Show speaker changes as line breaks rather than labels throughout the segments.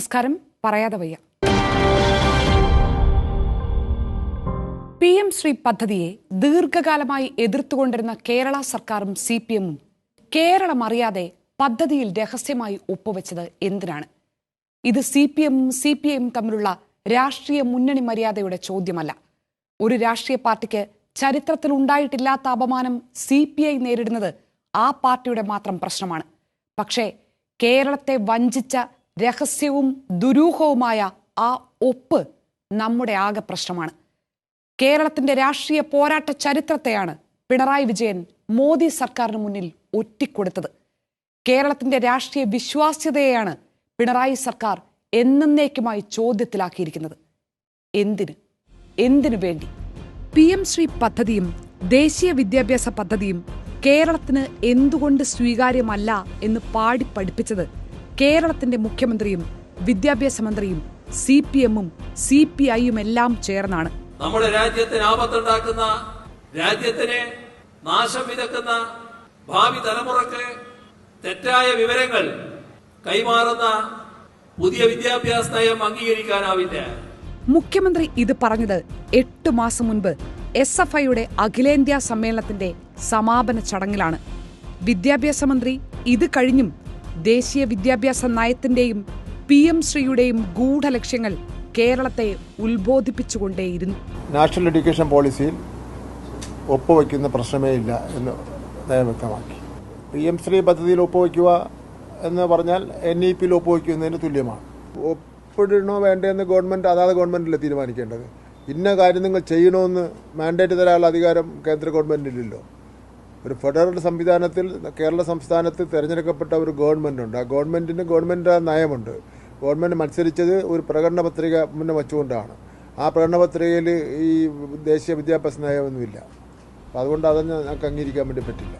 നമസ്കാരം. പറയാതെ വയ്യ. പി എം ശ്രീ പദ്ധതിയെ ദീർഘകാലമായി എതിർത്തുകൊണ്ടിരുന്ന കേരള സർക്കാരും സി പി എമ്മും കേരളം അറിയാതെ പദ്ധതിയിൽ രഹസ്യമായി ഒപ്പുവെച്ചത് എന്തിനാണ്? ഇത് സി പി എമ്മും സി പി ഐയും തമ്മിലുള്ള രാഷ്ട്രീയ മുന്നണി മര്യാദയുടെ ചോദ്യമല്ല. ഒരു രാഷ്ട്രീയ പാർട്ടിക്ക് ചരിത്രത്തിൽ ഉണ്ടായിട്ടില്ലാത്ത അപമാനം സി പി ഐ നേരിടുന്നത് ആ പാർട്ടിയുടെ മാത്രം പ്രശ്നമാണ്. പക്ഷേ കേരളത്തെ വഞ്ചിച്ച രഹസ്യവും ദുരൂഹവുമായ ആ ഒപ്പ് നമ്മുടെ ആകെ പ്രശ്നമാണ്. കേരളത്തിന്റെ രാഷ്ട്രീയ പോരാട്ട ചരിത്രത്തെയാണ് പിണറായി വിജയൻ മോദി സർക്കാരിന് മുന്നിൽ ഒറ്റിക്കൊടുത്തത്. കേരളത്തിന്റെ രാഷ്ട്രീയ വിശ്വാസ്യതയെയാണ് പിണറായി സർക്കാർ എന്നേക്കുമായി ചോദ്യത്തിലാക്കിയിരിക്കുന്നത്. എന്തിന്? എന്തിനു വേണ്ടി? പി എം ശ്രീ പദ്ധതിയും ദേശീയ വിദ്യാഭ്യാസ പദ്ധതിയും കേരളത്തിന് എന്തുകൊണ്ട് സ്വീകാര്യമല്ല എന്ന് പാടി പഠിപ്പിച്ചത് കേരളത്തിന്റെ മുഖ്യമന്ത്രിയും വിദ്യാഭ്യാസ മന്ത്രിയും സി പി എമ്മും സി പി ഐയും എല്ലാം ചേർന്നാണ്.
നമ്മുടെ രാജ്യത്തിന് ആപത്തുണ്ടാക്കുന്ന രാജ്യത്തിന് നാശം വിതക്കുന്ന ഭാവി തലമുറയ്ക്ക് തെറ്റായ വിവരങ്ങൾ കൈമാറുന്ന പുതിയ വിദ്യാഭ്യാസ നയം അംഗീകരിക്കാനാവില്ല.
മുഖ്യമന്ത്രി ഇത് പറഞ്ഞത് എട്ട് മാസം മുൻപ് എസ് എഫ് ഐയുടെ അഖിലേന്ത്യാ സമ്മേളനത്തിന്റെ സമാപന ചടങ്ങിലാണ്. വിദ്യാഭ്യാസ മന്ത്രി ഇത് കഴിഞ്ഞും ദേശീയ വിദ്യാഭ്യാസ നയത്തിന്റെയും പി എം ശ്രീയുടെയും ഗൂഢലക്ഷ്യങ്ങൾ കേരളത്തെ ഉത്ബോധിപ്പിച്ചുകൊണ്ടേയിരുന്നു.
നാഷണൽ എഡ്യൂക്കേഷൻ പോളിസിയിൽ ഒപ്പുവയ്ക്കുന്ന പ്രശ്നമേ ഇല്ല എന്ന് അദ്ദേഹം വ്യക്തമാക്കി. പി എം ശ്രീ പദ്ധതിയിൽ ഒപ്പുവയ്ക്കുക എന്ന് പറഞ്ഞാൽ എൻ ഇ പിയിൽ ഒപ്പുവയ്ക്കുന്നതിന് തുല്യമാണ്. ഒപ്പിടണോ വേണ്ടതെന്ന് ഗവൺമെന്റ് അതാത് ഗവൺമെന്റിലെ തീരുമാനിക്കേണ്ടത്? ഇന്ന കാര്യം നിങ്ങൾ ചെയ്യണമെന്ന് മാൻഡേറ്റ് തരാനുള്ള അധികാരം കേന്ദ്ര ഗവൺമെന്റിലില്ലല്ലോ ഒരു ഫെഡറൽ സംവിധാനത്തിൽ കേരള സംസ്ഥാനത്ത് തിരഞ്ഞെടുക്കപ്പെട്ട ഒരു ഗവൺമെന്റ് ഉണ്ട് ആ ഗവൺമെന്റിന് ഗവൺമെന്റ് നയമുണ്ട്. ഗവൺമെന്റ് മത്സരിച്ചത് ഒരു പ്രകടന പത്രിക മുന്നേ വച്ചുകൊണ്ടാണ്. ആ പ്രകടന പത്രികയിൽ ഈ ദേശീയ വിദ്യാഭ്യാസ നയമൊന്നുമില്ല. അപ്പം അതുകൊണ്ട് അതൊന്നും ഞങ്ങൾക്ക് അംഗീകരിക്കാൻ വേണ്ടി പറ്റില്ല.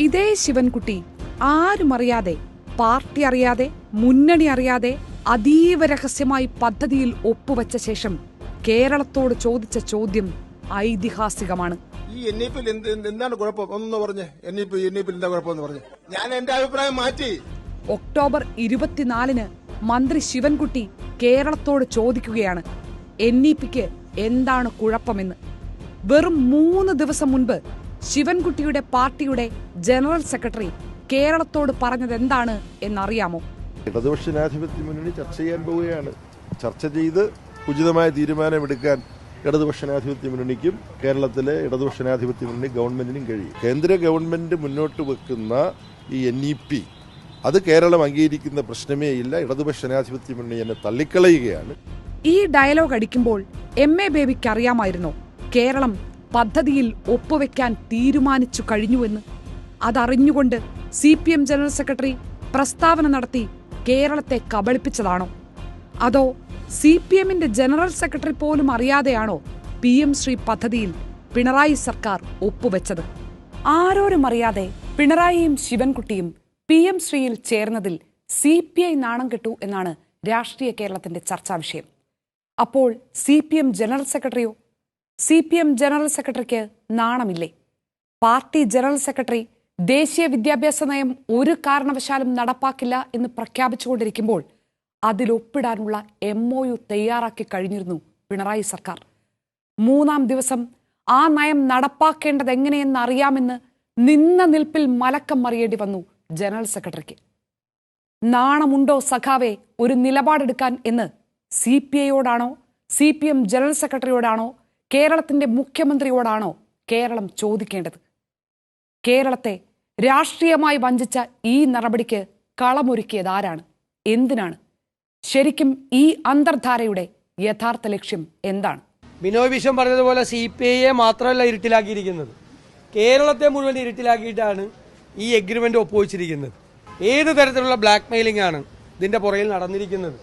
ഇതേ ശിവൻകുട്ടി ആരും അറിയാതെ പാർട്ടി അറിയാതെ മുന്നണി അറിയാതെ അതീവ രഹസ്യമായി പദ്ധതിയിൽ ഒപ്പുവെച്ച ശേഷം കേരളത്തോട് ചോദിച്ച ചോദ്യം ഐതിഹാസികമാണ്.
ഈ എൻ ഇ പിയിൽ എന്താണ് കുഴപ്പം? ഒന്നൊന്ന് പറഞ്ഞ്. N E P N E പിയിൽ എന്താ കുഴപ്പമെന്ന് പറഞ്ഞ്. ഞാൻ എന്റെ അഭിപ്രായം മാറ്റി.
ഒക്ടോബർ ഇരുപത്തിനാലിന് മന്ത്രി ശിവൻകുട്ടി കേരളത്തോട് ചോദിക്കുകയാണ്. എൻ ഇ പിക്ക് എന്താണ് കുഴപ്പമെന്ന്. വെറും മൂന്ന് ദിവസം മുൻപ് ശിവൻകുട്ടിയുടെ പാർട്ടിയുടെ ജനറൽ സെക്രട്ടറി കേരളത്തോട് പറഞ്ഞത് എന്താണ് എന്നറിയാമോ?
ഇടതുപക്ഷ ജനാധിപത്യ മുന്നണി ചർച്ച ചെയ്യാൻ പോവുകയാണ്. ചർച്ച ചെയ്ത് ഉചിതമായ തീരുമാനമെടുക്കാൻ ഇടതുപക്ഷ ജനാധിപത്യ മുന്നണിക്കും കേരളത്തിലെ ഇടതുപക്ഷ ജനാധിപത്യ മുന്നണി ഗവൺമെന്റിനും കഴിയും. കേന്ദ്ര ഗവൺമെന്റ് മുന്നോട്ട് വെക്കുന്ന ഈ എൻ ഇ പി അത് കേരളം അംഗീകരിക്കുന്ന പ്രശ്നമേ ഇല്ല. ഇടതുപക്ഷ ജനാധിപത്യ മുന്നണി എന്നെ തള്ളിക്കളയുകയാണ്.
ഈ ഡയലോഗ് അടിക്കുമ്പോൾ എം എ ബേബിക്ക് അറിയാമായിരുന്നോ കേരളം പദ്ധതിയിൽ ഒപ്പുവെക്കാൻ തീരുമാനിച്ചു കഴിഞ്ഞുവെന്ന്. അതറിഞ്ഞുകൊണ്ട് C P M general secretary പ്രസ്താവന നടത്തി കേരളത്തെ കബളിപ്പിച്ചതാണോ? അതോ സി പി എമ്മിന്റെ ജനറൽ സെക്രട്ടറി പോലും അറിയാതെയാണോ പി എം ശ്രീ പദ്ധതിയിൽ പിണറായി സർക്കാർ ഒപ്പുവെച്ചത്? ആരോരും അറിയാതെ പിണറായിയും ശിവൻകുട്ടിയും പി എം ശ്രീയിൽ ചേർന്നതിൽ സി പി ഐ നാണം കെട്ടു എന്നാണ് രാഷ്ട്രീയ കേരളത്തിന്റെ ചർച്ചാ വിഷയം. അപ്പോൾ സി പി എം ജനറൽ സെക്രട്ടറിയോ? സി പി എം ജനറൽ സെക്രട്ടറിക്ക് നാണമില്ലേ? പാർട്ടി ജനറൽ സെക്രട്ടറി ദേശീയ വിദ്യാഭ്യാസ നയം ഒരു കാരണവശാലും നടപ്പാക്കില്ല എന്ന് പ്രഖ്യാപിച്ചുകൊണ്ടിരിക്കുമ്പോൾ അതിലൊപ്പിടാനുള്ള എം ഒ യു തയ്യാറാക്കി കഴിഞ്ഞിരുന്നു പിണറായി സർക്കാർ. മൂന്നാം ദിവസം ആ നയം നടപ്പാക്കേണ്ടത് എങ്ങനെയെന്ന് അറിയാമെന്ന് നിന്ന നിൽപ്പിൽ മലക്കം മറിയേണ്ടി വന്നു ജനറൽ സെക്രട്ടറിക്ക്. നാണമുണ്ടോ സഖാവെ ഒരു നിലപാടെടുക്കാൻ എന്ന് സി പി ഐയോടാണോ സി പി എം ജനറൽ സെക്രട്ടറിയോടാണോ കേരളത്തിന്റെ മുഖ്യമന്ത്രിയോടാണോ കേരളം ചോദിക്കേണ്ടത്? കേരളത്തെ രാഷ്ട്രീയമായി വഞ്ചിച്ച ഈ നടപടിക്ക് കളമൊരുക്കിയത് ആരാണ്? എന്തിനാണ്? ശരിക്കും ഈ അന്തർധാരയുടെ യഥാർത്ഥ ലക്ഷ്യം എന്താണ്?
ബിനോയ് വിശ്വം പറഞ്ഞതുപോലെ സി പി ഐയെ മാത്രമല്ല ഇരുട്ടിലാക്കിയിരിക്കുന്നത്. കേരളത്തെ മുഴുവൻ ഇരുട്ടിലാക്കിയിട്ടാണ് ഈ എഗ്രിമെന്റ് ഒപ്പുവെച്ചിരിക്കുന്നത്. ഏത് തരത്തിലുള്ള ബ്ലാക്ക് മെയിലിംഗ് ആണ് ഇതിന്റെ പുറയിൽ നടന്നിരിക്കുന്നത്?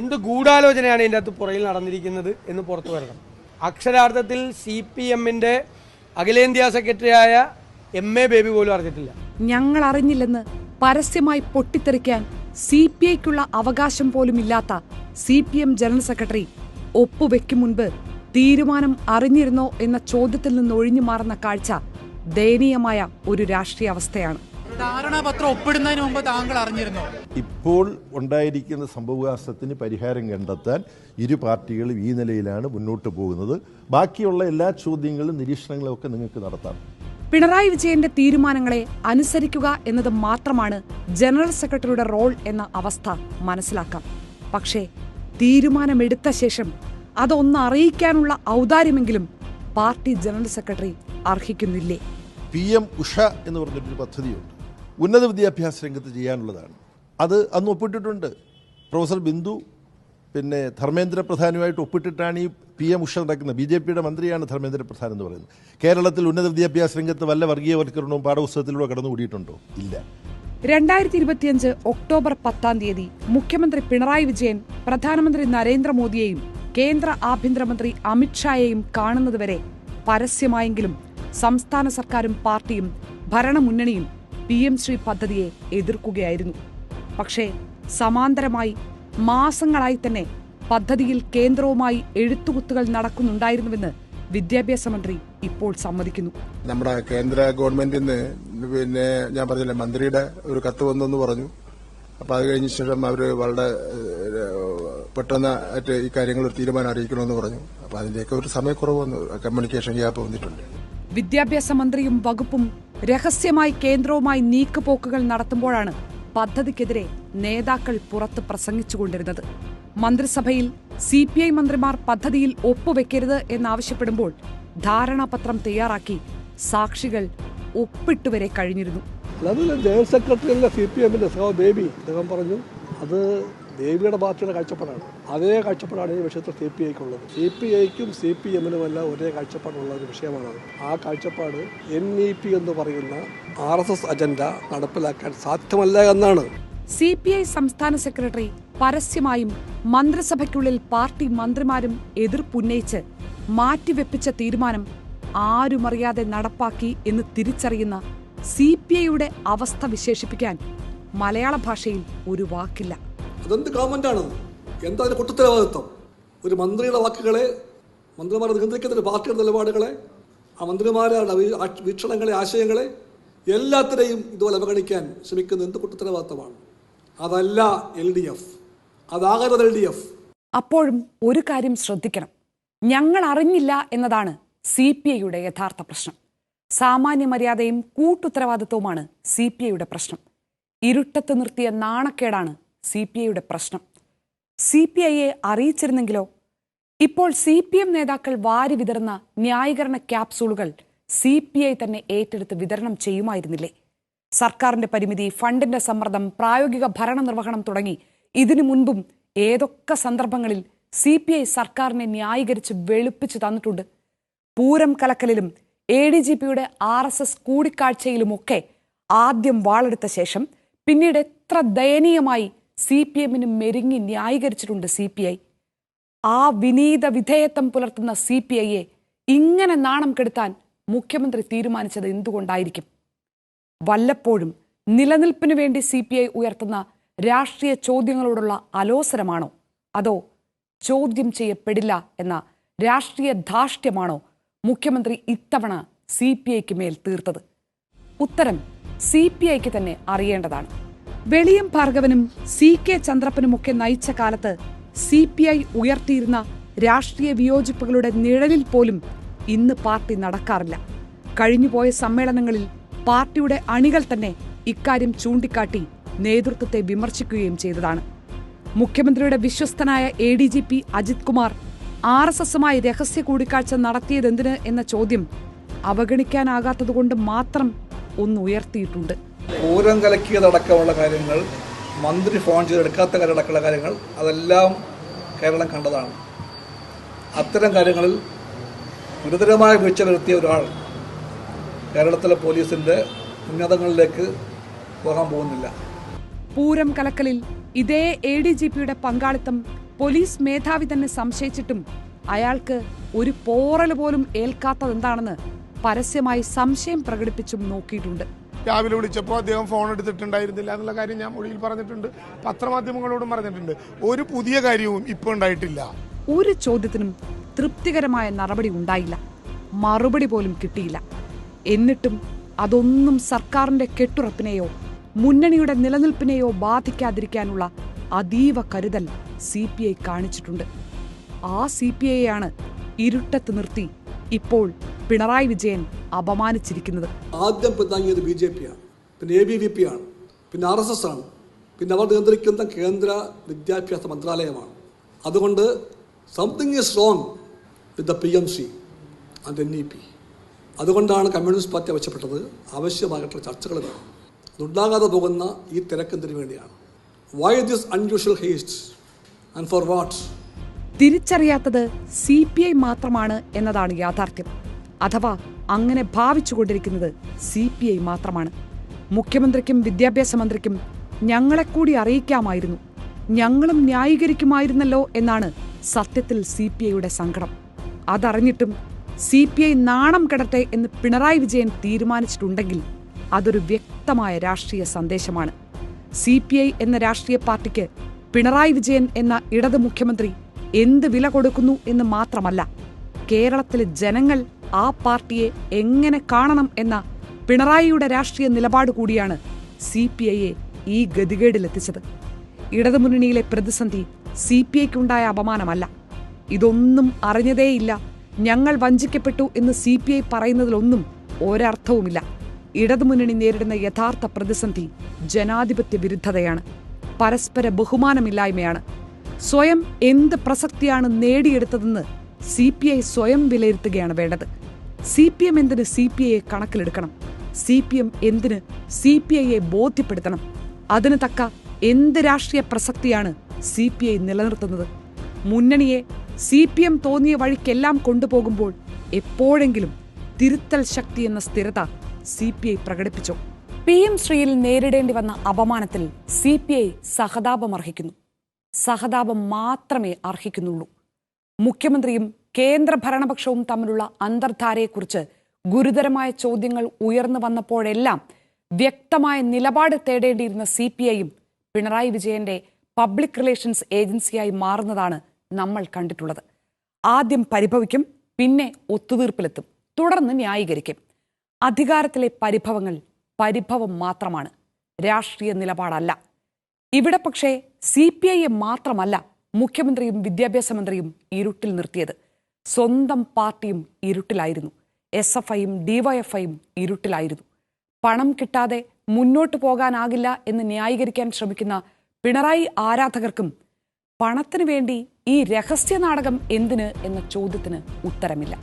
എന്ത് ഗൂഢാലോചനയാണ് ഇതിന്റെ അകത്ത് പുറയിൽ നടന്നിരിക്കുന്നത് എന്ന് പുറത്തു വരണം. അക്ഷരാർത്ഥത്തിൽ സി പി എമ്മിന്റെ അഖിലേന്ത്യാ സെക്രട്ടറിയായ എം എ ബേബി പോലും അറിഞ്ഞിട്ടില്ല.
ഞങ്ങൾ അറിഞ്ഞില്ലെന്ന് പരസ്യമായി പൊട്ടിത്തെറിക്കാൻ സി പി ഐക്കുള്ള അവകാശം പോലും ഇല്ലാത്ത C P M general secretary ഒപ്പുവെക്കും മുൻപ് തീരുമാനം അറിഞ്ഞിരുന്നോ എന്ന ചോദ്യത്തിൽ നിന്ന് ഒഴിഞ്ഞു മാറുന്ന കാഴ്ച ദയനീയമായ ഒരു രാഷ്ട്രീയ അവസ്ഥയാണ്.
ധാരണാപത്രം ഒപ്പിടുന്നതിന് മുമ്പ് താങ്കൾ അറിഞ്ഞിരുന്നോ?
ഇപ്പോൾ ഉണ്ടായിരിക്കുന്ന സംഭവവികാസത്തിന് പരിഹാരം കണ്ടെത്താൻ ഇരു പാർട്ടികളും ഈ നിലയിലാണ് മുന്നോട്ട് പോകുന്നത്. ബാക്കിയുള്ള എല്ലാ ചോദ്യങ്ങളും നിരീക്ഷണങ്ങളും ഒക്കെ നിങ്ങൾക്ക് നടത്താം.
പിണറായി വിജയന്റെ തീരുമാനങ്ങളെ അനുസരിക്കുക എന്നത് മാത്രമാണ് ജനറൽ സെക്രട്ടറിയുടെ റോൾ എന്ന അവസ്ഥ മനസ്സിലാക്കാം. പക്ഷേ തീരുമാനമെടുത്ത ശേഷം അതൊന്ന് അറിയിക്കാനുള്ള ഔദാര്യമെങ്കിലും പാർട്ടി ജനറൽ സെക്രട്ടറി അർഹിക്കുന്നില്ലേ?
പി എം ഉഷ എന്ന് പറഞ്ഞിട്ടൊരു പദ്ധതിയുണ്ട്. ഉന്നത വിദ്യാഭ്യാസ രംഗത്ത് ചെയ്യാനുള്ളതാണ്. അത് അന്ന് ഒപ്പിട്ടിട്ടുണ്ട്. പ്രൊഫസർ ബിന്ദു പിന്നെ ധർമ്മേന്ദ്ര പ്രധാനുമായിട്ട് ഒപ്പിട്ടിട്ടാണ് ഈ പി എം ഉഷ നടക്കുന്നത്. ബി ജെ പിയുടെ മന്ത്രിയാണ് ധർമ്മേന്ദ്ര പ്രധാൻ എന്ന് പറയുന്നത്. കേരളത്തിൽ ഉന്നത വിദ്യാഭ്യാസ രംഗത്ത് വല്ല വർഗീയവൽക്കരണവും പാഠപുസ്തകത്തിലൂടെ കടന്നുകൂടിയിട്ടുണ്ടോ? ഇല്ല.
രണ്ടായിരത്തി ഇരുപത്തിയഞ്ച് ഒക്ടോബർ പത്താം തീയതി മുഖ്യമന്ത്രി പിണറായി വിജയൻ പ്രധാനമന്ത്രി നരേന്ദ്രമോദിയെയും കേന്ദ്ര ആഭ്യന്തരമന്ത്രി അമിത്ഷായെയും കാണുന്നതുവരെ പരസ്യമായെങ്കിലും സംസ്ഥാന സർക്കാരും പാർട്ടിയും ഭരണമുന്നണിയും പി എം ശ്രീ പദ്ധതിയെ എതിർക്കുകയായിരുന്നു. പക്ഷേ സമാന്തരമായി മാസങ്ങളായി തന്നെ പദ്ധതിയിൽ കേന്ദ്രവുമായി എഴുത്തുകുത്തുകൾ നടക്കുന്നുണ്ടായിരുന്നുവെന്ന് വിദ്യാഭ്യാസ മന്ത്രി ഇപ്പോൾ സമ്മതിക്കുന്നു.
നമ്മുടെ കേന്ദ്ര ഗവൺമെന്റിൽ നിന്ന് പിന്നെ ഞാൻ പറഞ്ഞില്ല മന്ത്രിയുടെ ഒരു കത്ത് വന്നെന്ന് പറഞ്ഞു. അപ്പൊ അത് കഴിഞ്ഞ ശേഷം അവർ വളരെ പെട്ടെന്ന് ആയിട്ട് ഈ കാര്യങ്ങൾ ഒരു തീരുമാനം അറിയിക്കണമെന്ന് പറഞ്ഞു. അപ്പൊ അതിന്റെയൊക്കെ ഒരു സമയക്കുറവ് വന്നു കമ്മ്യൂണിക്കേഷൻ ഗ്യാപ്പ് വന്നിട്ടുണ്ട്.
വിദ്യാഭ്യാസ മന്ത്രിയും വകുപ്പും രഹസ്യമായി കേന്ദ്രവുമായി നീക്കുപോക്കുകൾ നടത്തുമ്പോഴാണ് പദ്ധതിക്കെതിരെ നേതാക്കൾ പുറത്ത് പ്രസംഗിച്ചുകൊണ്ടിരുന്നത്. മന്ത്രിസഭയിൽ സി പി ഐ മന്ത്രിമാർ പദ്ധതിയിൽ ഒപ്പുവെക്കരുത് എന്നാവശ്യപ്പെടുമ്പോൾ ധാരണാപത്രം തയ്യാറാക്കി സാക്ഷികൾ ഒപ്പിട്ടുവരെ കഴിഞ്ഞിരുന്നു.
ജനറൽ സെക്രട്ടറി സി പി എമ്മിന്റെ ബേബി അദ്ദേഹം പറഞ്ഞു. അത് ബേബിയുടെ പാർട്ടിയുടെ കാഴ്ചപ്പാടാണ്. അതേ കാഴ്ചപ്പാടാണ് ഈ വിഷയത്തിൽ സി പി ഐക്കുള്ളത് സി പി ഐക്കും സി പി എമ്മിനുമെല്ലാം ഒരേ കാഴ്ചപ്പാടുള്ള ഒരു വിഷയമാണ്. ആ കാഴ്ചപ്പാട് എൻ ഇ പി എന്ന് പറയുന്ന ആർ എസ് എസ് അജണ്ട നടപ്പിലാക്കാൻ സാധ്യമല്ല എന്നാണ്.
സി പി ഐ സംസ്ഥാന സെക്രട്ടറി പരസ്യമായും മന്ത്രിസഭയ്ക്കുള്ളിൽ പാർട്ടി മന്ത്രിമാരും എതിർപ്പുന്നയിച്ച് മാറ്റിവെപ്പിച്ച തീരുമാനം ആരുമറിയാതെ നടപ്പാക്കി എന്ന് തിരിച്ചറിയുന്ന സി പി ഐയുടെ അവസ്ഥ വിശേഷിപ്പിക്കാൻ മലയാള ഭാഷയിൽ ഒരു വാക്കില്ല.
അതെന്ത് ഗവൺമെന്റാണത് എന്താ അതിന്റെ കുറ്റത്തരവാദിത്വം ഒരു മന്ത്രിയുടെ വാക്കുകളെ മന്ത്രിമാരെ നിയന്ത്രിക്കുന്ന പാർട്ടിയുടെ നിലപാടുകളെ ആ മന്ത്രിമാരുടെ വീക്ഷണങ്ങളെ ആശയങ്ങളെ എല്ലാത്തിനെയും ഇതുപോലെ അവഗണിക്കാൻ ശ്രമിക്കുന്ന എന്ത് കുട്ടുത്തരവാദിത്വമാണ് അതല്ല എൽ ഡി എഫ്. അതാകരുത് എൽ ഡി എഫ്.
അപ്പോഴും ഒരു കാര്യം ശ്രദ്ധിക്കണം. ഞങ്ങൾ അറിഞ്ഞില്ല എന്നതാണ് സി പി ഐയുടെ യഥാർത്ഥ പ്രശ്നം. സാമാന്യ മര്യാദയും കൂട്ടുത്തരവാദിത്വവുമാണ് സി പി ഐയുടെ പ്രശ്നം. ഇരുട്ടത്ത് നിർത്തിയ നാണക്കേടാണ് സി പി ഐയുടെ പ്രശ്നം. സി പി ഐയെ അറിയിച്ചിരുന്നെങ്കിലോ? ഇപ്പോൾ സി പി എം നേതാക്കൾ വാരി വിതറുന്ന ന്യായീകരണ ക്യാപ്സൂളുകൾ സി പി ഐ തന്നെ ഏറ്റെടുത്ത് വിതരണം ചെയ്യുമായിരുന്നില്ലേ? സർക്കാരിന്റെ പരിമിതി ഫണ്ടിന്റെ സമ്മർദ്ദം പ്രായോഗിക ഭരണ നിർവഹണം തുടങ്ങി ഇതിനു മുൻപും ഏതൊക്കെ സന്ദർഭങ്ങളിൽ സി പി ഐ സർക്കാരിനെ ന്യായീകരിച്ച് വെളുപ്പിച്ചു തന്നിട്ടുണ്ട്? പൂരം കലക്കലിലും എ ഡി ജി പിയുടെ ആർ എസ് എസ് കൂടിക്കാഴ്ചയിലുമൊക്കെ ആദ്യം വാളെടുത്ത ശേഷം പിന്നീട് എത്ര ദയനീയമായി സി പി എമ്മിന് മെരുങ്ങി ന്യായീകരിച്ചിട്ടുണ്ട് സി പി ഐ ആ വിനീത വിധേയത്വം പുലർത്തുന്ന സി പി ഐയെ ഇങ്ങനെ നാണം കെടുത്താൻ മുഖ്യമന്ത്രി തീരുമാനിച്ചത് എന്തുകൊണ്ടായിരിക്കും? വല്ലപ്പോഴും നിലനിൽപ്പിനു വേണ്ടി സി പി ഐ ഉയർത്തുന്ന രാഷ്ട്രീയ ചോദ്യങ്ങളോടുള്ള അലോസരമാണോ? അതോ ചോദ്യം ചെയ്യപ്പെടില്ല എന്ന രാഷ്ട്രീയ ധാർഷ്ട്യമാണോ മുഖ്യമന്ത്രി ഇത്തവണ സി പി ഐക്ക് മേൽ തീർത്തത്? ഉത്തരം സി പി ഐക്ക് തന്നെ അറിയേണ്ടതാണ്. വെളിയം ഭാർഗവനും സി കെ ചന്ദ്രപ്പനുമൊക്കെ നയിച്ച കാലത്ത് സി പി ഐ ഉയർത്തിയിരുന്ന രാഷ്ട്രീയ വിയോജിപ്പുകളുടെ നിഴലിൽ പോലും ഇന്ന് പാർട്ടി നടക്കാറില്ല. കഴിഞ്ഞുപോയ സമ്മേളനങ്ങളിൽ പാർട്ടിയുടെ അണികൾ തന്നെ ഇക്കാര്യം ചൂണ്ടിക്കാട്ടി നേതൃത്വത്തെ വിമർശിക്കുകയും ചെയ്തതാണ്. മുഖ്യമന്ത്രിയുടെ വിശ്വസ്തനായ A D G P Ajith Kumar R S എസുമായി രഹസ്യ കൂടിക്കാഴ്ച നടത്തിയതെന്തിന് എന്ന ചോദ്യം അവഗണിക്കാനാകാത്തതുകൊണ്ട് മാത്രം ഒന്ന് ഉയർത്തിയിട്ടുണ്ട്.
പൂരം കലക്കിയതടക്കമുള്ള കാര്യങ്ങൾ മന്ത്രി ഫോൺ ചെയ്തെടുക്കാത്ത കാര്യമടക്കമുള്ള കാര്യങ്ങൾ അതെല്ലാം കേരളം കണ്ടതാണ്. അത്തരം കാര്യങ്ങളിൽ ഗുരുതരമായ വീഴ്ച വരുത്തിയ ഒരാൾ കേരളത്തിലെ പോലീസിന്റെ ഉന്നതങ്ങളിലേക്ക് പോകാൻ പോകുന്നില്ല.
പൂരം കലക്കലിൽ ഇതേ എ ഡി ജി പിയുടെ പങ്കാളിത്തം പോലീസ് മേധാവി തന്നെ സംശയിച്ചിട്ടും അയാൾക്ക് ഒരു പോറൽ പോലും ഏൽക്കാത്തതെന്താണെന്ന് പരസ്യമായി സംശയം പ്രകടിപ്പിച്ചും നോക്കിയിട്ടുണ്ട്.
രാവിലെ വിളിച്ചപ്പോൾ അദ്ദേഹം ഫോൺ എടുത്തിട്ടുണ്ടായിരുന്നില്ല എന്നുള്ള കാര്യം ഞാൻ മൊഴിയിൽ പറഞ്ഞിട്ടുണ്ട്. പത്രമാധ്യമങ്ങളോടും പറഞ്ഞിട്ടുണ്ട്. ഒരു പുതിയ കാര്യവും ഇപ്പോൾ ഉണ്ടായിട്ടില്ല.
ഒരു ചോദ്യത്തിനും തൃപ്തികരമായ നടപടി ഉണ്ടായില്ല. മറുപടി പോലും കിട്ടിയില്ല. എന്നിട്ടും അതൊന്നും സർക്കാരിന്റെ കെട്ടുറപ്പിനെയോ മുന്നണിയുടെ നിലനിൽപ്പിനെയോ ബാധിക്കാതിരിക്കാനുള്ള അതീവ കരുതൽ സി പി ഐ കാണിച്ചിട്ടുണ്ട്. ആ സി പി ഐയാണ് ഇരുട്ടത്ത് നിർത്തി ഇപ്പോൾ പിണറായി വിജയൻ അപമാനിച്ചിരിക്കുന്നത്.
ആദ്യം പിന്താങ്ങിയത് ബി ജെ പി ആണ് പിന്നെ എ ബി വി പി ആണ്. പിന്നെ ആർ എസ് എസ് ആണ്. പിന്നെ അവർ നിയന്ത്രിക്കുന്ന കേന്ദ്ര വിദ്യാഭ്യാസ മന്ത്രാലയമാണ്. അതുകൊണ്ട് something is wrong with the P M C and N E P അതുകൊണ്ടാണ് കമ്മ്യൂണിസ്റ്റ് പാർട്ടി ആവശ്യപ്പെട്ടത് ആവശ്യമായിട്ടുള്ള ചർച്ചകൾ വേണം. അതുണ്ടാകാതെ പോകുന്ന ഈ തിരക്കെന്തിനു വേണ്ടിയാണ്? Why this unusual haste and for what
തിരിച്ചറിയാത്തത് C P I മാത്രമാണ് എന്നതാണ് യാഥാർത്ഥ്യം. അഥവാ അങ്ങനെ ഭാവിച്ചുകൊണ്ടിരിക്കുന്നത് സി പി ഐ മാത്രമാണ്. മുഖ്യമന്ത്രിക്കും വിദ്യാഭ്യാസ മന്ത്രിക്കും ഞങ്ങളെ കൂടി അറിയിക്കാമായിരുന്നു. ഞങ്ങളും ന്യായീകരിക്കുമായിരുന്നല്ലോ എന്നാണ് സത്യത്തിൽ സി പി ഐയുടെ സങ്കടം. അതറിഞ്ഞിട്ടും സി പി ഐ നാണം കെടട്ടെ എന്ന് പിണറായി വിജയൻ തീരുമാനിച്ചിട്ടുണ്ടെങ്കിൽ അതൊരു വ്യക്തമായ രാഷ്ട്രീയ സന്ദേശമാണ്. സി പി ഐ എന്ന രാഷ്ട്രീയ പാർട്ടിക്ക് പിണറായി വിജയൻ എന്ന ഇടത് മുഖ്യമന്ത്രി എന്ത് വില കൊടുക്കുന്നു എന്ന് മാത്രമല്ല കേരളത്തിലെ ജനങ്ങൾ ആ പാർട്ടിയെ എങ്ങനെ കാണണം എന്ന പിണറായിയുടെ രാഷ്ട്രീയ നിലപാട് കൂടിയാണ് സി പി ഐയെ ഈ ഗതികേടിലെത്തിച്ചത്. ഇടതുമുന്നണിയിലെ പ്രതിസന്ധി സി പി ഐക്കുണ്ടായ അപമാനമല്ല. ഇതൊന്നും അറിഞ്ഞതേയില്ല. ഞങ്ങൾ വഞ്ചിക്കപ്പെട്ടു എന്ന് സി പി ഐ പറയുന്നതിലൊന്നും ഒരർത്ഥവുമില്ല. ഇടതുമുന്നണി നേരിടുന്ന യഥാർത്ഥ പ്രതിസന്ധി ജനാധിപത്യ വിരുദ്ധതയാണ്. പരസ്പര ബഹുമാനമില്ലായ്മയാണ്. സ്വയം എന്ത് പ്രസക്തിയാണ് നേടിയെടുത്തതെന്ന് സി സ്വയം വിലയിരുത്തുകയാണ് വേണ്ടത്. സി പി എം എന്തിന് സി പി ഐയെ കണക്കിലെടുക്കണം? സി പി എം എന്തിന് സി പി ഐയെ ബോധ്യപ്പെടുത്തണം? അതിന് തക്ക എന്ത് രാഷ്ട്രീയ പ്രസക്തിയാണ് സി പി ഐ നിലനിർത്തുന്നത്? മുന്നണിയെ സി പി എം തോന്നിയ വഴിക്കെല്ലാം കൊണ്ടുപോകുമ്പോൾ എപ്പോഴെങ്കിലും തിരുത്തൽ ശക്തി എന്ന സ്ഥിരത സി പി ഐ പ്രകടിപ്പിച്ചു. പി എം ശ്രീയിൽ നേരിടേണ്ടി വന്ന അപമാനത്തിൽ സി പി ഐ സഹതാപം അർഹിക്കുന്നു സഹതാപം മാത്രമേ അർഹിക്കുന്നുള്ളൂ. മുഖ്യമന്ത്രിയും കേന്ദ്ര ഭരണപക്ഷവും തമ്മിലുള്ള അന്തർധാരയെക്കുറിച്ച് ഗുരുതരമായ ചോദ്യങ്ങൾ ഉയർന്നു വന്നപ്പോഴെല്ലാം വ്യക്തമായ നിലപാട് തേടേണ്ടിയിരുന്ന സി പി ഐയും പിണറായി വിജയന്റെ പബ്ലിക് റിലേഷൻസ് ഏജൻസിയായി മാറുന്നതാണ് നമ്മൾ കണ്ടിട്ടുള്ളത്. ആദ്യം പരിഭവിക്കും പിന്നെ ഒത്തുതീർപ്പിലെത്തും തുടർന്ന് ന്യായീകരിക്കും. അധികാരത്തിലെ പരിഭവങ്ങൾ പരിഭവം മാത്രമാണ് രാഷ്ട്രീയ നിലപാടല്ല. ഇവിടെ പക്ഷേ സി പി ഐയെ മാത്രമല്ല മുഖ്യമന്ത്രിയും വിദ്യാഭ്യാസ മന്ത്രിയും ഇരുട്ടിൽ നിർത്തിയത്. സ്വന്തം പാർട്ടിയും ഇരുട്ടിലായിരുന്നു. എസ് എഫ് ഐയും ഡിവൈഎഫ്ഐയും ഇരുട്ടിലായിരുന്നു. പണം കിട്ടാതെ മുന്നോട്ട് പോകാനാകില്ല എന്ന് ന്യായീകരിക്കാൻ ശ്രമിക്കുന്ന പിണറായി ആരാധകർക്കും പണത്തിനു വേണ്ടി ഈ രഹസ്യ നാടകം എന്തിന് എന്ന ചോദ്യത്തിന് ഉത്തരമില്ല.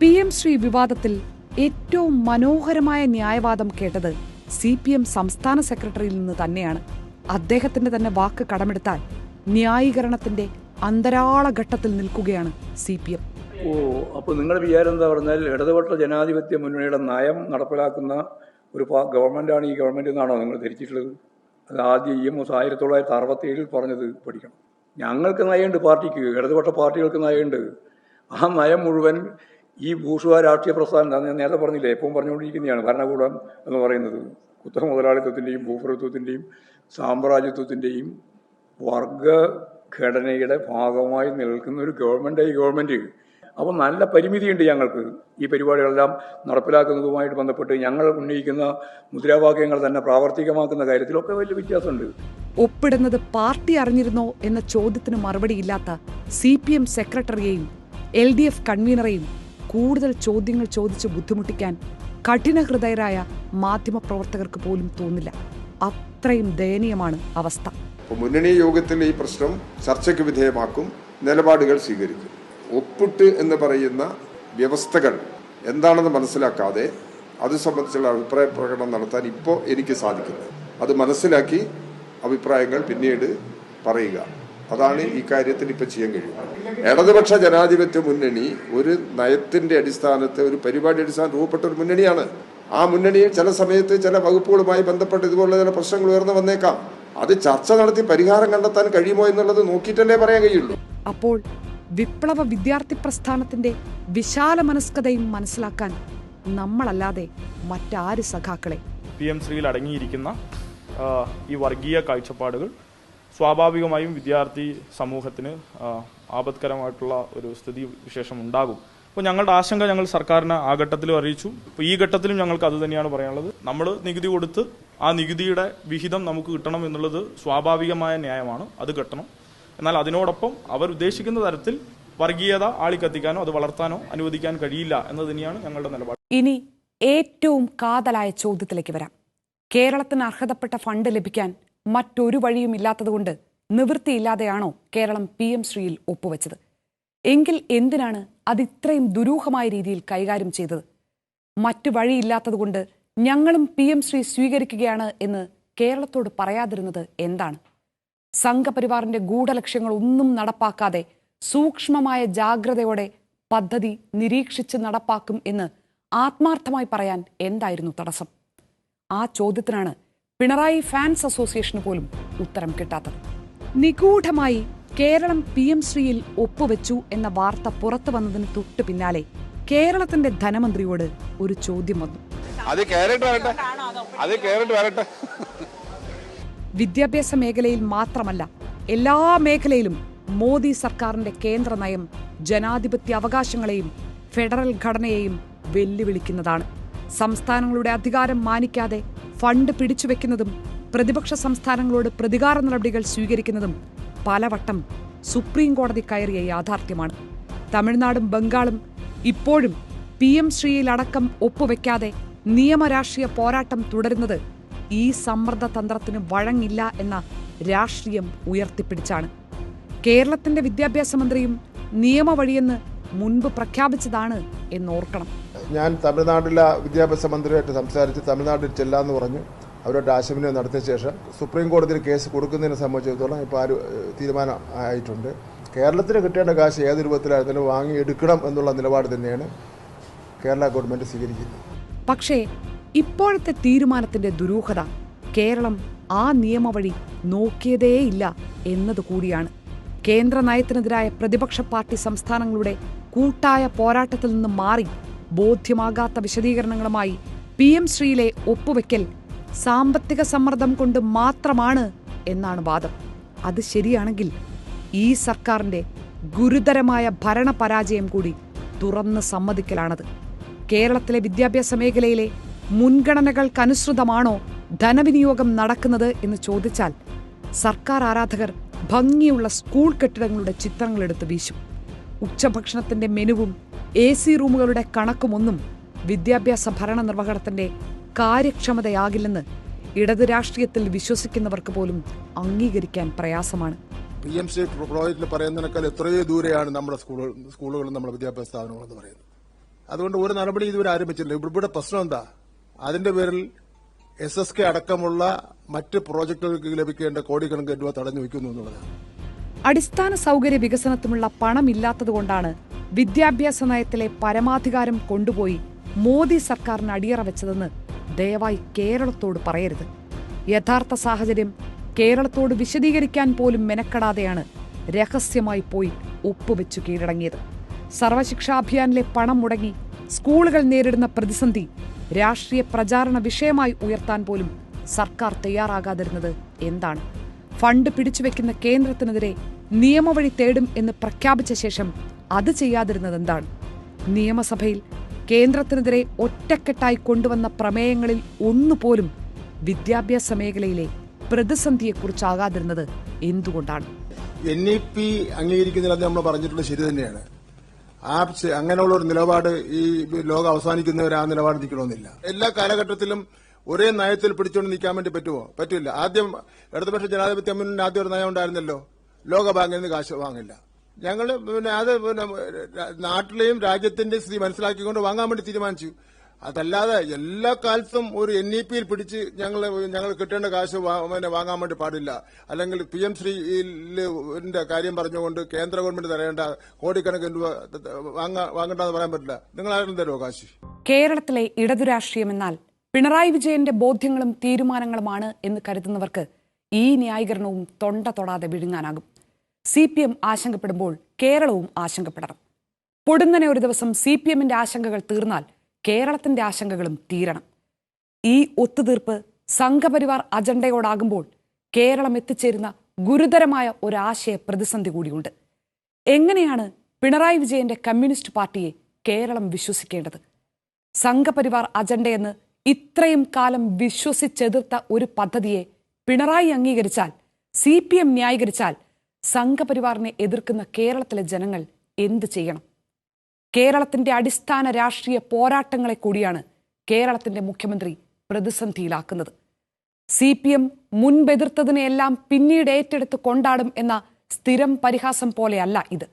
പി എം ശ്രീ വിവാദത്തിൽ ഏറ്റവും മനോഹരമായ ന്യായവാദം കേട്ടത് സി പി എം സംസ്ഥാന സെക്രട്ടറിയിൽ നിന്ന് തന്നെയാണ്. അദ്ദേഹത്തിന്റെ തന്നെ വാക്ക് കടമെടുത്താൽ ന്യായീകരണത്തിന്റെ അന്തരാള ഘട്ടത്തിൽ നിൽക്കുകയാണ് സി പി എം.
ഓ അപ്പോൾ നിങ്ങളുടെ വിചാരം എന്താ പറഞ്ഞാൽ ഇടതുപക്ഷ ജനാധിപത്യ മുന്നണിയുടെ നയം നടപ്പിലാക്കുന്ന ഒരു ഗവൺമെന്റാണ് ഈ ഗവൺമെന്റ് എന്നാണോ നിങ്ങൾ ധരിച്ചിട്ടുള്ളത്? അത് ആദ്യം ഇ എം എസ് ആയിരത്തി തൊള്ളായിരത്തി അറുപത്തി ഏഴിൽ പറഞ്ഞത് പഠിക്കണം. ഞങ്ങൾക്ക് നയമുണ്ട് പാർട്ടിക്ക് ഇടതുപക്ഷ പാർട്ടികൾക്ക് നയമുണ്ട്. ആ നയം മുഴുവൻ ഈ ഭൂഷുവ രാഷ്ട്രീയ പ്രസ്ഥാനം ഞാൻ നേരത്തെ പറഞ്ഞില്ലേ എപ്പോഴും പറഞ്ഞുകൊണ്ടിരിക്കുന്നതാണ് ഭരണകൂടം എന്ന് പറയുന്നത്. കുത്തക മുതലാളിത്വത്തിന്റെയും ഭൂപ്രഭുത്വത്തിന്റെയും സാമ്രാജ്യത്വത്തിന്റെയും വർഗഘടനയുടെ ഭാഗമായി നിൽക്കുന്ന ഒരു ഗവൺമെന്റ് ഈ ഗവൺമെന്റ് അപ്പോൾ നല്ല പരിമിതിയുണ്ട് ഞങ്ങൾക്ക്. ഈ പരിപാടികളെല്ലാം നടപ്പിലാക്കുന്നതുമായിട്ട് ബന്ധപ്പെട്ട് ഞങ്ങൾ ഉന്നയിക്കുന്ന മുദ്രാവാക്യങ്ങൾ തന്നെ പ്രാവർത്തികമാക്കുന്ന കാര്യത്തിലൊക്കെ വലിയ വ്യത്യാസമുണ്ട്.
ഒപ്പിടുന്നത് പാർട്ടി അറിഞ്ഞിരുന്നോ എന്ന ചോദ്യത്തിന് മറുപടിയില്ലാത്ത സി പി എം സെക്രട്ടറിയെയും എൽ ഡി എഫ് കൺവീനറെയും കൂടുതൽ ചോദ്യങ്ങൾ ചോദിച്ച് ബുദ്ധിമുട്ടിക്കാൻ കഠിനഹൃദയരായ മാധ്യമപ്രവർത്തകർക്ക് പോലും തോന്നില്ല. അത്രയും ദയനീയമാണ് അവസ്ഥ.
മുന്നണി യോഗത്തിൽ ഈ പ്രശ്നം ചർച്ചയ്ക്ക് വിധേയമാക്കും. നിലപാടുകൾ സ്വീകരിക്കും. ഒപ്പിട്ട് എന്ന് പറയുന്ന വ്യവസ്ഥകൾ എന്താണെന്ന് മനസ്സിലാക്കാതെ അത് സംബന്ധിച്ചുള്ള അഭിപ്രായ പ്രകടനം നടത്താൻ ഇപ്പോൾ എനിക്ക് സാധിക്കുന്നത് അത് മനസ്സിലാക്കി അഭിപ്രായങ്ങൾ പിന്നീട് പറയുക. അതാണ് ഈ കാര്യത്തിൽ ഇപ്പൊ ചെയ്യാൻ കഴിയുന്നത്. ഇടതുപക്ഷ ജനാധിപത്യ മുന്നണി ഒരു നയത്തിന്റെ അടിസ്ഥാനത്തെ ഒരു പരിപാടി അടിസ്ഥാനം രൂപപ്പെട്ട ഒരു മുന്നണിയാണ്. ആ മുന്നണിയിൽ ചില സമയത്ത് ചില വകുപ്പുകളുമായി ബന്ധപ്പെട്ട് ഇതുപോലുള്ള ചില പ്രശ്നങ്ങൾ ഉയർന്നു വന്നേക്കാം. അത് ചർച്ച നടത്തി പരിഹാരം കണ്ടെത്താൻ കഴിയുമോ എന്നുള്ളത് നോക്കിയിട്ടല്ലേ പറയാൻ കഴിയുള്ളൂ.
അപ്പോൾ വിപ്ലവ വിദ്യാർത്ഥി പ്രസ്ഥാനത്തിന്റെ വിശാല മനസ്കതയും മനസ്സിലാക്കാൻ നമ്മളല്ലാതെ മറ്റാര് സഖാക്കളെ?
പി എം ശ്രീയിൽ അടങ്ങിയിരിക്കുന്ന ഈ വർഗീയ കാഴ്ചപ്പാടുകൾ സ്വാഭാവികമായും വിദ്യാർത്ഥി സമൂഹത്തിന് ആപത്കരമായിട്ടുള്ള ഒരു സ്ഥിതി വിശേഷം ഉണ്ടാകും. അപ്പോൾ ഞങ്ങളുടെ ആശങ്ക ഞങ്ങൾ സർക്കാരിനെ ആ ഘട്ടത്തിലും അറിയിച്ചു. അപ്പോൾ ഈ ഘട്ടത്തിലും ഞങ്ങൾക്ക് അത് തന്നെയാണ് പറയാനുള്ളത്. നമ്മൾ നികുതി കൊടുത്ത് ആ നികുതിയുടെ വിഹിതം നമുക്ക് കിട്ടണം എന്നുള്ളത് സ്വാഭാവികമായ ന്യായമാണ്. അത് കിട്ടണം. എന്നാൽ അതിനോടൊപ്പം അവർ ഉദ്ദേശിക്കുന്ന തരത്തിൽ വർഗീയത ആളിക്കത്തിക്കാനോ അത് വളർത്താനോ അനുവദിക്കാൻ കഴിയില്ല എന്നത് തന്നെയാണ് ഞങ്ങളുടെ നിലപാട്.
ഇനി ഏറ്റവും കാതലായ ചോദ്യത്തിലേക്ക് വരാം. കേരളത്തിന് അർഹതപ്പെട്ട ഫണ്ട് ലഭിക്കാൻ മറ്റൊരു വഴിയും ഇല്ലാത്തതുകൊണ്ട് നിവൃത്തിയില്ലാതെയാണോ കേരളം പി എം ശ്രീയിൽ ഒപ്പുവെച്ചത്? എങ്കിൽ എന്തിനാണ് അത് ഇത്രയും ദുരൂഹമായ രീതിയിൽ കൈകാര്യം ചെയ്തത്? മറ്റു വഴിയില്ലാത്തതുകൊണ്ട് ഞങ്ങളും പി എം ശ്രീ സ്വീകരിക്കുകയാണ് എന്ന് കേരളത്തോട് പറയാതിരുന്നത് എന്താണ്? സംഘപരിവാറിന്റെ ഗൂഢലക്ഷ്യങ്ങൾ ഒന്നും നടപ്പാക്കാതെ സൂക്ഷ്മമായ ജാഗ്രതയോടെ പദ്ധതി നിരീക്ഷിച്ച് നടപ്പാക്കും എന്ന് ആത്മാർത്ഥമായി പറയാൻ എന്തായിരുന്നു തടസ്സം? ആ ചോദ്യത്തിനാണ് പിണറായി ഫാൻസ് അസോസിയേഷന് പോലും ഉത്തരം കിട്ടാത്തത്. നിഗൂഢമായി കേരളം പി എം ശ്രീയിൽ ഒപ്പുവെച്ചു എന്ന വാർത്ത പുറത്തു വന്നതിന് തൊട്ടു പിന്നാലെ കേരളത്തിന്റെ ധനമന്ത്രിയോട് ഒരു ചോദ്യം വന്നു.
അത് കേറിട്ട് വരട്ടെ. അത് കേറിട്ട് വരട്ടെ.
വിദ്യാഭ്യാസ മേഖലയിൽ മാത്രമല്ല എല്ലാ മേഖലയിലും മോദി സർക്കാരിന്റെ കേന്ദ്ര നയം ജനാധിപത്യ അവകാശങ്ങളെയും ഫെഡറൽ ഘടനയെയും വെല്ലുവിളിക്കുന്നതാണ്. സംസ്ഥാനങ്ങളുടെ അധികാരം മാനിക്കാതെ ഫണ്ട് പിടിച്ചുവെക്കുന്നതും പ്രതിപക്ഷ സംസ്ഥാനങ്ങളോട് പ്രതികാര നടപടികൾ സ്വീകരിക്കുന്നതും പലവട്ടം സുപ്രീം കോടതി കയറിയ യാഥാർത്ഥ്യമാണ്. തമിഴ്നാടും ബംഗാളും ഇപ്പോഴും പി എം ശ്രീയിലടക്കം ഒപ്പുവെക്കാതെ നിയമരാഷ്ട്രീയ പോരാട്ടം തുടരുന്നത് ഈ സമ്മർദ്ദ തന്ത്രത്തിന് വഴങ്ങില്ല എന്ന രാഷ്ട്രീയം ഉയർത്തിപ്പിടിച്ചാണ്. കേരളത്തിന്റെ വിദ്യാഭ്യാസ മന്ത്രിയും നിയമവഴിയെന്ന് മുൻപ് പ്രഖ്യാപിച്ചതാണ് എന്നോർക്കണം.
ഞാൻ തമിഴ്നാട്ടിലെ വിദ്യാഭ്യാസ മന്ത്രിയായിട്ട് സംസാരിച്ച് തമിഴ്നാട്ടിൽ ചെല്ലാന്ന് പറഞ്ഞു. അവരുടെ ആശയവിനിമയം നടത്തിയ ശേഷം സുപ്രീം കോടതിയിൽ കേസ് കൊടുക്കുന്നതിനെ സംബന്ധിച്ചിടത്തോളം ഇപ്പോൾ ആ ഒരു ഏഹ്, തീരുമാനം ആയിട്ടുണ്ട്. കേരളത്തിന് കിട്ടേണ്ട കാശ് ഏത് രൂപത്തിലായിരുന്നാലും വാങ്ങിയെടുക്കണം എന്നുള്ള നിലപാട് തന്നെയാണ് കേരള ഗവൺമെന്റ് സ്വീകരിക്കുന്നത്.
പക്ഷേ ഇപ്പോഴത്തെ തീരുമാനത്തിന്റെ ദുരൂഹത കേരളം ആ നിയമവഴി നോക്കിയതേയില്ല എന്നത് കൂടിയാണ്. കേന്ദ്ര നയത്തിനെതിരായ പ്രതിപക്ഷ പാർട്ടി സംസ്ഥാനങ്ങളുടെ കൂട്ടായ പോരാട്ടത്തിൽ നിന്ന് മാറി ബോധ്യമാകാത്ത വിശദീകരണങ്ങളുമായി പി എം ശ്രീയിലെ ഒപ്പുവെക്കൽ സാമ്പത്തിക സമ്മർദ്ദം കൊണ്ട് മാത്രമാണ് എന്നാണ് വാദം. അത് ശരിയാണെങ്കിൽ ഈ സർക്കാരിന്റെ ഗുരുതരമായ ഭരണപരാജയം കൂടി തുറന്ന് സമ്മതിക്കലാണത്. കേരളത്തിലെ വിദ്യാഭ്യാസ മേഖലയിലെ മുൻഗണനകൾക്കനുസൃതമാണോ ധനവിനിയോഗം നടക്കുന്നത് എന്ന് ചോദിച്ചാൽ സർക്കാർ ആരാധകർ ഭംഗിയുള്ള സ്കൂൾ കെട്ടിടങ്ങളുടെ ചിത്രങ്ങളെടുത്ത് വീശും. ഉച്ചഭക്ഷണത്തിന്റെ മെനുവും എ സി റൂമുകളുടെ കണക്കുമൊന്നും വിദ്യാഭ്യാസ ഭരണ നിർവഹണത്തിന്റെ കാര്യക്ഷമതയാകില്ലെന്ന് ഇടത് രാഷ്ട്രീയത്തിൽ വിശ്വസിക്കുന്നവർക്ക് പോലും അംഗീകരിക്കാൻ പ്രയാസമാണ്.
പി എം സി പ്രോജക്റ്റിൽ പറയുന്നതിനേക്കാൾ എത്രയോ ദൂരെയാണ് നമ്മുടെ സ്കൂളുകൾ സ്കൂളുകളും നമ്മുടെ വിദ്യാഭ്യാസ സ്ഥാപനങ്ങളും എന്ന് പറയുന്നത്. അതുകൊണ്ട് ഒരു നടപടി ഇതുവരെ ആരംഭിച്ചില്ല ഇവിടെ പ്രശ്നം എന്താ? അതിന്റെ പേരിൽ എസ് എസ് കെ അടക്കമുള്ള മറ്റ് പ്രോജക്റ്റുകൾക്ക് ലഭിക്കേണ്ട കോടിക്കണക്കിന് രൂപ തടഞ്ഞു വയ്ക്കുന്നു എന്നുള്ളതാണ്.
അടിസ്ഥാന സൗകര്യ വികസനത്തിനുള്ള പണമില്ലാത്തതുകൊണ്ടാണ് വിദ്യാഭ്യാസ നയത്തിലെ പരമാധികാരം കൊണ്ടുപോയി മോദി സർക്കാരിന് അടിയറ വെച്ചതെന്ന് ദയവായി കേരളത്തോട് പറയരുത്. യഥാർത്ഥ സാഹചര്യം കേരളത്തോട് വിശദീകരിക്കാൻ പോലും മെനക്കെടാതെയാണ് രഹസ്യമായി പോയി ഒപ്പുവെച്ചു കീഴടങ്ങിയത്. സർവശിക്ഷാ അഭിയാനിലെ പണം മുടങ്ങി സ്കൂളുകൾ നേരിടുന്ന പ്രതിസന്ധി രാഷ്ട്രീയ പ്രചാരണ വിഷയമായി ഉയർത്താൻ പോലും സർക്കാർ തയ്യാറാകാതിരുന്നത് എന്താണ്? ഫണ്ട് പിടിച്ചുവെക്കുന്ന കേന്ദ്രത്തിനെതിരെ നിയമവഴി തേടും എന്ന് പ്രഖ്യാപിച്ച ശേഷം അത് ചെയ്യാതിരുന്നത് എന്താണ്? നിയമസഭയിൽ കേന്ദ്രത്തിനെതിരെ ഒറ്റക്കെട്ടായി കൊണ്ടുവന്ന പ്രമേയങ്ങളിൽ ഒന്നുപോലും വിദ്യാഭ്യാസ മേഖലയിലെ പ്രതിസന്ധിയെക്കുറിച്ചാകാതിരുന്നത് എന്തുകൊണ്ടാണ്?
എൻ ഇ പി അംഗീകരിക്കുന്നതിൽ നമ്മൾ പറഞ്ഞിട്ടുള്ളത് ശരി തന്നെയാണ്. ആ അങ്ങനെയുള്ള ഒരു നിലപാട് ഈ ലോകം അവസാനിക്കുന്നവരെ ആ നിലപാട് നിൽക്കണമെന്നില്ല. എല്ലാ കാലഘട്ടത്തിലും ഒരേ നയത്തിൽ പിടിച്ചുകൊണ്ട് നിൽക്കാൻ വേണ്ടി പറ്റുമോ പറ്റില്ല. ആദ്യം ഇടതുപക്ഷ ജനാധിപത്യ മുന്നിൽ ആദ്യം ഒരു നയം ഉണ്ടായിരുന്നല്ലോ. ലോകബാങ്കിൽ നിന്ന് കാശ് വാങ്ങില്ല. ഞങ്ങൾ പിന്നെ അത് പിന്നെ നാട്ടിലെയും രാജ്യത്തിന്റെയും സ്ഥിതി മനസ്സിലാക്കിക്കൊണ്ട് വാങ്ങാൻ വേണ്ടി തീരുമാനിച്ചു. അതല്ലാതെ എല്ലാ കാലത്തും ഒരു എൻ ഇ പിയിൽ പിടിച്ച് ഞങ്ങൾ ഞങ്ങൾ കിട്ടേണ്ട കാശ് പിന്നെ വാങ്ങാൻ വേണ്ടി പാടില്ല. അല്ലെങ്കിൽ പി എം ശ്രീന്റെ കാര്യം പറഞ്ഞുകൊണ്ട് കേന്ദ്ര ഗവൺമെന്റ് തരേണ്ട കോടിക്കണക്കിന് രൂപ വാങ്ങാ വാങ്ങണ്ടെന്ന് പറയാൻ പറ്റില്ല. നിങ്ങൾ ആരും തരുമോ കാശ്?
കേരളത്തിലെ ഇടതു രാഷ്ട്രീയം എന്നാൽ പിണറായി വിജയന്റെ ബോധ്യങ്ങളും തീരുമാനങ്ങളുമാണ് എന്ന് കരുതുന്നവർക്ക് ഈ ന്യായീകരണവും തൊണ്ട തൊടാതെ വിഴുങ്ങാനാകും. സി പി എം ആശങ്കപ്പെടുമ്പോൾ കേരളവും ആശങ്കപ്പെടണം. പൊടുന്നനെ ഒരു ദിവസം സി പി എമ്മിന്റെ ആശങ്കകൾ തീർന്നാൽ കേരളത്തിന്റെ ആശങ്കകളും തീരണം. ഈ ഒത്തുതീർപ്പ് സംഘപരിവാർ അജണ്ടയോടാകുമ്പോൾ കേരളം എത്തിച്ചേരുന്ന ഗുരുതരമായ ഒരാശയ പ്രതിസന്ധി കൂടിയുണ്ട്. എങ്ങനെയാണ് പിണറായി വിജയന്റെ കമ്മ്യൂണിസ്റ്റ് പാർട്ടിയെ കേരളം വിശ്വസിക്കേണ്ടത്? സംഘപരിവാർ അജണ്ടയെന്ന് ഇത്രയും കാലം വിശ്വസിച്ചെതിർത്ത ഒരു പദ്ധതിയെ പിണറായി അംഗീകരിച്ചാൽ സി പി എം ന്യായീകരിച്ചാൽ സംഘപരിവാറിനെ എതിർക്കുന്ന കേരളത്തിലെ ജനങ്ങൾ എന്ത് ചെയ്യണം? കേരളത്തിന്റെ അടിസ്ഥാന രാഷ്ട്രീയ പോരാട്ടങ്ങളെ കൂടിയാണ് കേരളത്തിന്റെ മുഖ്യമന്ത്രി പ്രതിസന്ധിയിലാക്കുന്നത്. സി പി എം മുൻപെതിർത്തതിനെയെല്ലാം പിന്നീട് ഏറ്റെടുത്ത് കൊണ്ടാടും എന്ന സ്ഥിരം പരിഹാസം പോലെയല്ല ഇത്.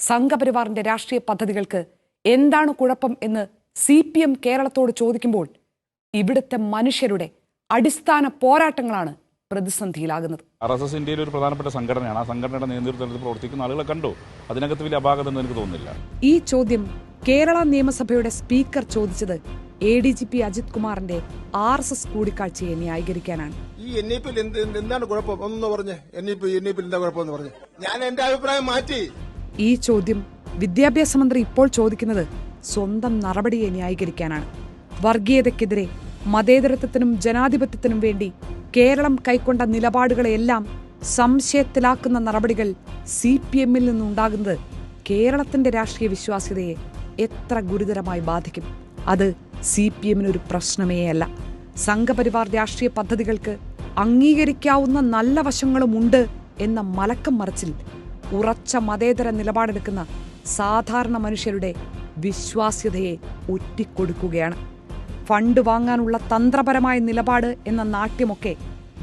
സംഘപരിവാറിന്റെ രാഷ്ട്രീയ പദ്ധതികൾക്ക് എന്താണ് കുഴപ്പം എന്ന് സി പി എം കേരളത്തോട് ചോദിക്കുമ്പോൾ ഇവിടുത്തെ മനുഷ്യരുടെ അടിസ്ഥാന പോരാട്ടങ്ങളാണ് പ്രതിസന്ധിയിലാകുന്നത്.
ആർ എസ് എസ് ഇന്ത്യയിലെ ഒരു പ്രധാനപ്പെട്ട സംഘടനയാണ്. ആ സംഘടനയുടെ നേതൃത്വത്തിൽ പ്രവർത്തിക്കുന്ന ആളുകളെ കണ്ടു? അതിനകത്ത് വലിയ അപാകത എന്ന് എനിക്ക് തോന്നുന്നില്ല.
ഈ ചോദ്യം കേരള നിയമസഭയുടെ സ്പീക്കർ ചോദിച്ചത് A D G P Ajith കുമാറിന്റെ ആർ എസ് എസ് കൂടിക്കാഴ്ചയെ ന്യായീകരിക്കാനാണ്.
ഈ എൻ ഇ പിയിൽ എന്ത് എന്താണ് കുഴപ്പം? പറഞ്ഞേ. N E P N E പിയിൽ എന്താ കുഴപ്പമെന്ന് പറഞ്ഞു. ഞാൻ എന്റെ അഭിപ്രായം മാറ്റി.
ഈ ചോദ്യം വിദ്യാഭ്യാസ മന്ത്രി ഇപ്പോൾ ചോദിക്കുന്നത് സ്വന്തം നടപടിയെ ന്യായീകരിക്കാനാണ്. വർഗീയതയ്ക്കെതിരെ മതേതരത്വത്തിനും ജനാധിപത്യത്തിനും വേണ്ടി കേരളം കൈക്കൊണ്ട നിലപാടുകളെയെല്ലാം സംശയത്തിലാക്കുന്ന നടപടികൾ സി പി എമ്മിൽ നിന്നുണ്ടാകുന്നത് കേരളത്തിന്റെ രാഷ്ട്രീയ വിശ്വാസ്യതയെ എത്ര ഗുരുതരമായി ബാധിക്കും? അത് സി പി എമ്മിനൊരു പ്രശ്നമേ അല്ല സംഘപരിവാർ രാഷ്ട്രീയ പദ്ധതികൾക്ക് അംഗീകരിക്കാവുന്ന നല്ല വശങ്ങളുമുണ്ട് എന്ന മലക്കം മറിച്ചിൽ ഉറച്ച മതേതര നിലപാടെടുക്കുന്ന സാധാരണ മനുഷ്യരുടെ വിശ്വാസ്യതയെ ഒറ്റിക്കൊടുക്കുകയാണ്. ഫണ്ട് വാങ്ങാനുള്ള തന്ത്രപരമായ നിലപാട് എന്ന നാട്യമൊക്കെ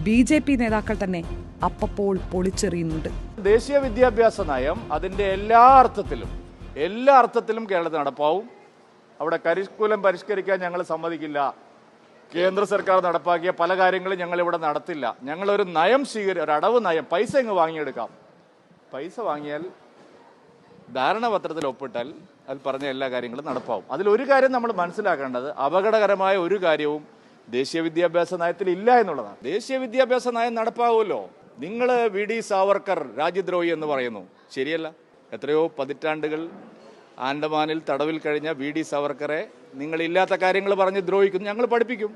ബി ജെ പി നേതാക്കൾ തന്നെ അപ്പപ്പോൾ പൊളിച്ചെറിയുന്നുണ്ട്.
ദേശീയ വിദ്യാഭ്യാസ നയം അതിന്റെ എല്ലാ അർത്ഥത്തിലും എല്ലാ അർത്ഥത്തിലും കേരളത്തിൽ നടപ്പാവും. അവിടെ കരിക്കുലം പരിഷ്കരിക്കാൻ ഞങ്ങൾ സമ്മതിക്കില്ല. കേന്ദ്ര സർക്കാർ നടപ്പാക്കിയ പല കാര്യങ്ങളും ഞങ്ങൾ ഇവിടെ നടത്തില്ല. ഞങ്ങളൊരു നയം സ്വീകരി ഒരു അടവ് നയം പൈസ ഇങ്ങ് വാങ്ങിയെടുക്കാം. പൈസ വാങ്ങിയാൽ ധാരണാപത്രത്തിൽ ഒപ്പിട്ടാൽ അതിൽ പറഞ്ഞ എല്ലാ കാര്യങ്ങളും നടപ്പാവും. അതിലൊരു കാര്യം നമ്മൾ മനസ്സിലാക്കേണ്ടത് അപകടകരമായ ഒരു കാര്യവും ദേശീയ വിദ്യാഭ്യാസ നയത്തിൽ ഇല്ല എന്നുള്ളതാണ്. ദേശീയ വിദ്യാഭ്യാസ നയം നടപ്പാവുമല്ലോ. നിങ്ങൾ വി. ഡി. സാവർക്കർ രാജ്യദ്രോഹി എന്ന് പറയുന്നു. ശരിയല്ല? എത്രയോ പതിറ്റാണ്ടുകൾ ആൻഡമാനിൽ തടവിൽ കഴിഞ്ഞ വി. ഡി. സാവർക്കറെ നിങ്ങളില്ലാത്ത കാര്യങ്ങൾ പറഞ്ഞ് ദ്രോഹിക്കുന്നു. ഞങ്ങൾ പഠിപ്പിക്കും.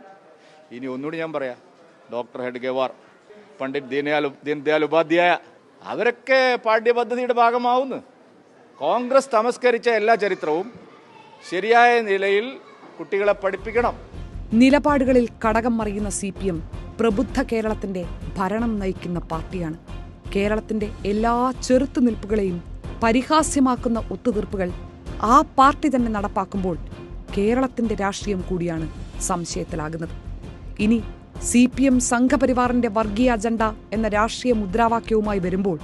ഇനി ഒന്നുകൂടി ഞാൻ പറയാം. ഡോക്ടർ ഹെഡ്ഗേവാർ പണ്ഡിറ്റ് ദീനയാൽ ദീൻദയാൽ ഉപാധ്യായ അവരൊക്കെ പാഠ്യപദ്ധതിയുടെ ഭാഗമാവുന്നു. കോൺഗ്രസ് തമസ്കരിച്ച എല്ലാ ചരിത്രവും ശരിയായ നിലയിൽ കുട്ടികളെ പഠിപ്പിക്കണം.
നിലപാടുകളിൽ കടകം മറിയുന്ന സി പി എം പ്രബുദ്ധ കേരളത്തിന്റെ ഭരണം നയിക്കുന്ന പാർട്ടിയാണ്. കേരളത്തിന്റെ എല്ലാ ചെറുത്തുനിൽപ്പുകളെയും പരിഹാസ്യമാക്കുന്ന ഒത്തുതീർപ്പുകൾ ആ പാർട്ടി തന്നെ നടപ്പാക്കുമ്പോൾ കേരളത്തിന്റെ രാഷ്ട്രീയം കൂടിയാണ് സംശയത്തിലാകുന്നത്. ഇനി സി പി എം സംഘപരിവാറിന്റെ വർഗീയ അജണ്ട എന്ന രാഷ്ട്രീയ മുദ്രാവാക്യവുമായി വരുമ്പോൾ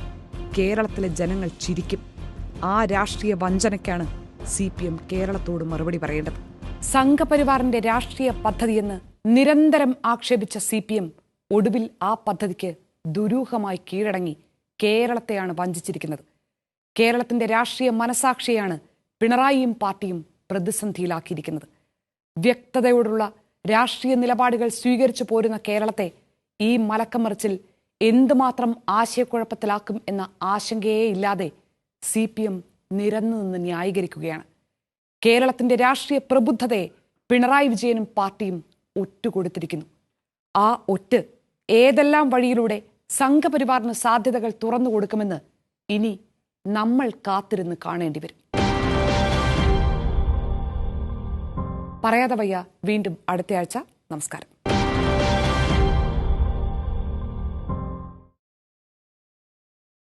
കേരളത്തിലെ ജനങ്ങൾ ചിരിക്കും. ആ രാഷ്ട്രീയ വഞ്ചനയ്ക്കാണ് സി പി എം കേരളത്തോട് മറുപടി പറയേണ്ടത്. സംഘപരിവാറിന്റെ രാഷ്ട്രീയ പദ്ധതിയെന്ന് നിരന്തരം ആക്ഷേപിച്ച സി പി എം ഒടുവിൽ ആ പദ്ധതിക്ക് ദുരൂഹമായി കീഴടങ്ങി കേരളത്തെയാണ് വഞ്ചിച്ചിരിക്കുന്നത്. കേരളത്തിന്റെ രാഷ്ട്രീയ മനസാക്ഷിയാണ് പിണറായിയും പാർട്ടിയും പ്രതിസന്ധിയിലാക്കിയിരിക്കുന്നത്. വ്യക്തതയോടുള്ള രാഷ്ട്രീയ നിലപാടുകൾ സ്വീകരിച്ചു പോരുന്ന കേരളത്തെ ഈ മലക്കമറിച്ചിൽ എന്തുമാത്രം ആശയക്കുഴപ്പത്തിലാക്കും എന്ന ആശങ്കയേ ഇല്ലാതെ സി പി എം നിരന്നു നിന്ന് ന്യായീകരിക്കുകയാണ്. കേരളത്തിന്റെ രാഷ്ട്രീയ പ്രബുദ്ധതയെ പിണറായി വിജയനും പാർട്ടിയും ഒറ്റുകൊടുത്തിരിക്കുന്നു. ആ ഒറ്റ് ഏതെല്ലാം വഴിയിലൂടെ സംഘപരിവാറിന് സാധ്യതകൾ തുറന്നു കൊടുക്കുമെന്ന് ഇനി നമ്മൾ കാത്തിരുന്ന് കാണേണ്ടി വരും. പറയാതെ വയ്യ. വീണ്ടും അടുത്തയാഴ്ച. നമസ്കാരം.